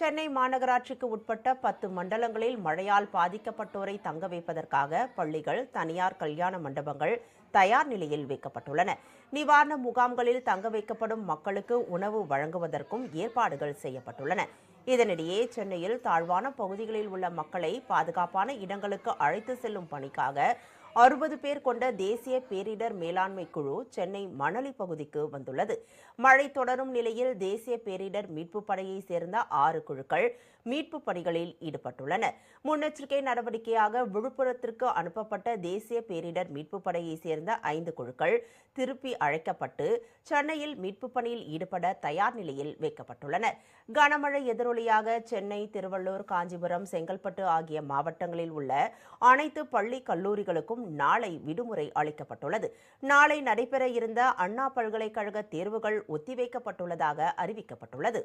சென்னை மாநகராட்சிக்கு உட்பட்ட பத்து மண்டலங்களில் மழையால் பாதிக்கப்பட்டோரை தங்க வைப்பதற்காக பள்ளிகள் தனியார் கல்யாண மண்டபங்கள் தயார் நிலையில் வைக்கப்பட்டுள்ளன. நிவாரண முகாம்களில் தங்க வைக்கப்படும் மக்களுக்கு உணவு வழங்குவதற்கும் ஏற்பாடுகள் செய்யப்பட்டுள்ளன. இதனிடையே சென்னையில் தாழ்வான பகுதிகளில் உள்ள மக்களை பாதுகாப்பான இடங்களுக்கு அழைத்து செல்லும் பணிக்காக அறுபது பேர் கொண்ட தேசிய பேரிடர் மேலாண்மை குழு சென்னை மணலி பகுதிக்கு வந்துள்ளது. மழை தொடரும் நிலையில் தேசிய பேரிடர் மீட்புப் படையை சேர்ந்த ஆறு குழுக்கள் மீட்புப் பணிகளில் ஈடுபட்டுள்ளன. முன்னெச்சரிக்கை நடவடிக்கையாக விழுப்புரத்திற்கு அனுப்பப்பட்ட தேசிய பேரிடர் மீட்புப் படையை சேர்ந்த ஐந்து குழுக்கள் திருப்பி அழைக்கப்பட்டு சென்னையில் மீட்புப் பணியில் ஈடுபட தயார் நிலையில் வைக்கப்பட்டுள்ளனர் கனமழை எதிரொலியாக சென்னை திருவள்ளூர் காஞ்சிபுரம் செங்கல்பட்டு ஆகிய மாவட்டங்களில் உள்ள அனைத்து பள்ளி கல்லூரிகளுக்கும் நாளை விடுமுறை அளிக்கப்பட்டுள்ளது. நாளை நடைபெற இருந்த அண்ணா பல்கலைக்கழக தேர்வுகள் ஒத்திவைக்கப்பட்டுள்ளதாக அறிவிக்கப்பட்டுள்ளது.